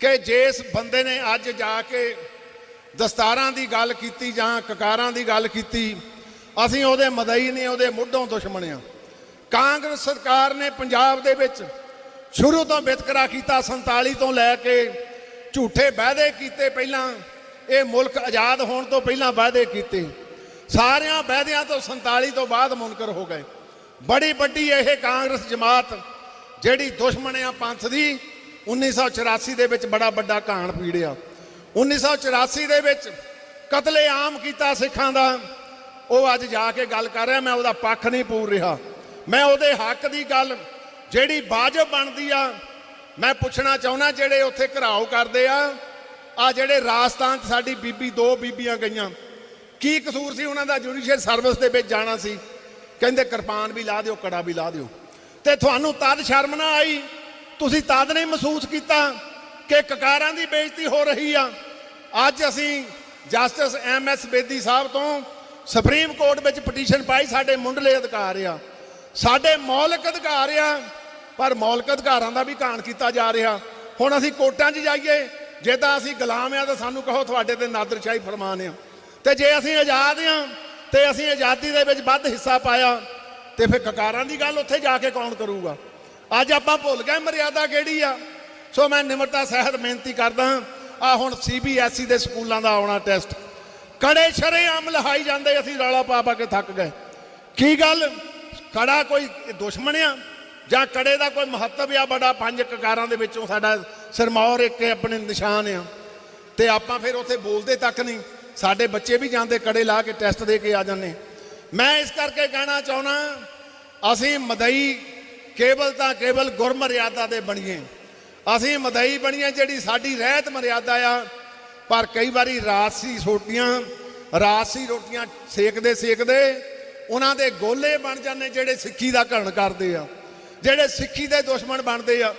ਕਿ ਜਿਸ ਬੰਦੇ ਨੇ ਅੱਜ ਜਾ ਕੇ ਦਸਤਾਰਾਂ ਦੀ ਗੱਲ ਕੀਤੀ ਜਾਂ ਕਕਾਰਾਂ ਦੀ ਗੱਲ ਕੀਤੀ, ਅਸੀਂ ਉਹਦੇ ਮਦਈ ਨਹੀਂ, ਉਹਦੇ ਮੁੱਢੋਂ ਦੁਸ਼ਮਣ ਆ ਕਾਂਗਰਸ ਸਰਕਾਰ ਨੇ ਪੰਜਾਬ ਦੇ ਵਿੱਚ ਸ਼ੁਰੂ ਤੋਂ ਵਿਤਕਰਾ ਕੀਤਾ 47 ਤੋਂ ਲੈ ਕੇ ਝੂਠੇ ਵਾਅਦੇ ਕੀਤੇ ਪਹਿਲਾਂ, ਇਹ ਮੁਲਕ ਆਜ਼ਾਦ ਹੋਣ ਤੋਂ ਪਹਿਲਾਂ ਵਾਅਦੇ ਕੀਤੇ। ਸਾਰਿਆਂ ਵਾਅਦਿਆਂ ਤੋਂ 47 ਤੋਂ ਬਾਅਦ ਮੁਨਕਰ ਹੋ ਗਏ। ਬੜੀ ਵੱਡੀ ਇਹ ਕਾਂਗਰਸ ਜਮਾਤ ਜਿਹੜੀ ਦੁਸ਼ਮਣ ਆ ਪੰਥ ਦੀ 1984 ਦੇ ਵਿੱਚ ਬੜਾ ਵੱਡਾ ਕਾਂਡ ਪੀੜਿਆ। 1984 ਦੇ ਵਿੱਚ ਕਤਲੇਆਮ ਕੀਤਾ ਸਿੱਖਾਂ ਦਾ। ਉਹ ਅੱਜ ਜਾ ਕੇ ਗੱਲ ਕਰ ਰਿਹਾ, ਮੈਂ ਉਹਦਾ ਪੱਖ ਨਹੀਂ ਪੂਰ ਰਿਹਾ। ਮੈਂ ਉਹਦੇ ਹੱਕ ਦੀ ਗੱਲ, ਜਿਹੜੀ ਵਾਜਬ ਬਣਦੀ ਆ, ਮੈਂ ਪੁੱਛਣਾ ਚਾਹੁੰਦਾ ਜਿਹੜੇ ਉੱਥੇ ਘਰਾਓ ਕਰਦੇ ਆ ਆ ਜਿਹੜੇ ਰਾਜਸਥਾਨ 'ਚ ਸਾਡੀ ਬੀਬੀ, ਦੋ ਬੀਬੀਆਂ ਗਈਆਂ। ਕੀ ਕਸੂਰ ਸੀ ਉਹਨਾਂ ਦਾ? ਜੁਡੀਸ਼ੀਅਲ ਸਰਵਿਸ ਦੇ ਵਿੱਚ ਜਾਣਾ ਸੀ। ਕਹਿੰਦੇ, ਕਿਰਪਾਨ ਵੀ ਲਾ ਦਿਓ, ਕੜਾ ਵੀ ਲਾ ਦਿਓ। ਤੇ ਤੁਹਾਨੂੰ ਤਦ ਸ਼ਰਮ ਨਾ ਆਈ ਤੁਸੀਂ ਤਦ ਨਹੀਂ ਮਹਿਸੂਸ ਕੀਤਾ ਕਿ ਕਕਾਰਾਂ ਦੀ ਬੇਇੱਜ਼ਤੀ ਹੋ ਰਹੀ ਆ। ਅੱਜ ਅਸੀਂ justice M S Bedi Sahib ਤੋਂ ਸੁਪਰੀਮ ਕੋਰਟ ਵਿੱਚ ਪਟੀਸ਼ਨ ਪਾਈ, ਸਾਡੇ ਮੁੰਡਲੇ ਅਧਿਕਾਰ ਆ। ਸਾਡੇ ਮੌਲਿਕ ਅਧਿਕਾਰ ਆ, ਪਰ ਮੌਲਿਕ ਅਧਿਕਾਰਾਂ ਦਾ ਵੀ ਘਾਣ ਕੀਤਾ ਜਾ ਰਿਹਾ। ਹੁਣ ਅਸੀਂ ਕੋਰਟਾਂ 'ਚ ਜਾਈਏ, ਜੇ ਤਾਂ ਅਸੀਂ ਗੁਲਾਮ ਆ ਤਾਂ ਸਾਨੂੰ ਕਹੋ ਤੁਹਾਡੇ ਤੇ ਨਾਦਰਸ਼ਾਹੀ ਫਰਮਾਨ ਆ। ਤੇ ਜੇ ਅਸੀਂ ਆਜ਼ਾਦ ਆ, ਤੇ ਅਸੀਂ ਆਜ਼ਾਦੀ ਦੇ ਵਿੱਚ ਵੱਧ ਹਿੱਸਾ ਪਾਇਆ, ਤੇ ਫਿਰ ਕਕਾਰਾਂ ਦੀ ਗੱਲ ਉੱਥੇ ਜਾ ਕੇ ਕੌਣ ਕਰੂਗਾ? ਅੱਜ ਆਪਾਂ ਭੁੱਲ ਗਏ ਮਰਿਆਦਾ ਕਿਹੜੀ ਆ। ਸੋ ਮੈਂ ਨਿਮਰਤਾ ਸਹਿਤ ਬੇਨਤੀ ਕਰਦਾ ਆ ਹੁਣ ਸੀਬੀਐਸਈ ਦੇ ਸਕੂਲਾਂ ਦਾ ਆਉਣਾ ਟੈਸਟ। ਕੜੇ ਸ਼ਰੇ ਆਮ ਲਹਾਈ ਜਾਂਦੇ, ਅਸੀਂ ਰੌਲਾ ਪਾ ਪਾ ਕੇ ਥੱਕ ਗਏ। ਕੀ ਗੱਲ? ਕੜਾ ਕੋਈ ਦੁਸ਼ਮਣ ਆ? ਜਾਂ ਕੜੇ ਦਾ ਕੋਈ ਮਹੱਤਵ ਆ? ਬੜਾ ਪੰਜ ਕਕਾਰਾਂ ਦੇ ਵਿੱਚੋਂ ਸਾਡਾ ਸਰਮੌਰ ਇੱਕ ਆਪਣੇ ਨਿਸ਼ਾਨ ਆ। ਤੇ ਆਪਾਂ ਫਿਰ ਉੱਥੇ ਬੋਲਦੇ ਤੱਕ ਨਹੀਂ। ਸਾਡੇ ਬੱਚੇ ਵੀ ਜਾਂਦੇ ਕੜੇ ਲਾ ਕੇ ਟੈਸਟ ਦੇ ਕੇ ਆ ਜਾਂਦੇ। ਮੈਂ ਇਸ ਕਰਕੇ ਕਹਿਣਾ ਚਾਹੁੰਦਾ ਅਸੀਂ ਮਦਈ ਕੇਵਲ ਤਾਂ ਕੇਵਲ ਗੁਰਮਰਿਆਦਾ ਦੇ ਬਣੀਏ। ਅਸੀਂ ਮਦਈ ਬਣੀਏ ਜਿਹੜੀ ਸਾਡੀ ਰਹਿਤ ਮਰਿਆਦਾ ਆ। ਪਰ ਕਈ ਵਾਰੀ ਰਾਸੀ ਸੋਟੀਆਂ ਰਾਸੀ ਰੋਟੀਆਂ ਸੇਕਦੇ ਸੇਕਦੇ ਉਹਨਾਂ ਦੇ ਗੋਲੇ ਬਣ ਜਾਂਦੇ ਜਿਹੜੇ ਸਿੱਖੀ ਦਾ ਘਣ ਕਰਦੇ ਆ। ਜਿਹੜੇ ਸਿੱਖੀ ਦੇ ਦੁਸ਼ਮਣ ਬਣਦੇ ਆ।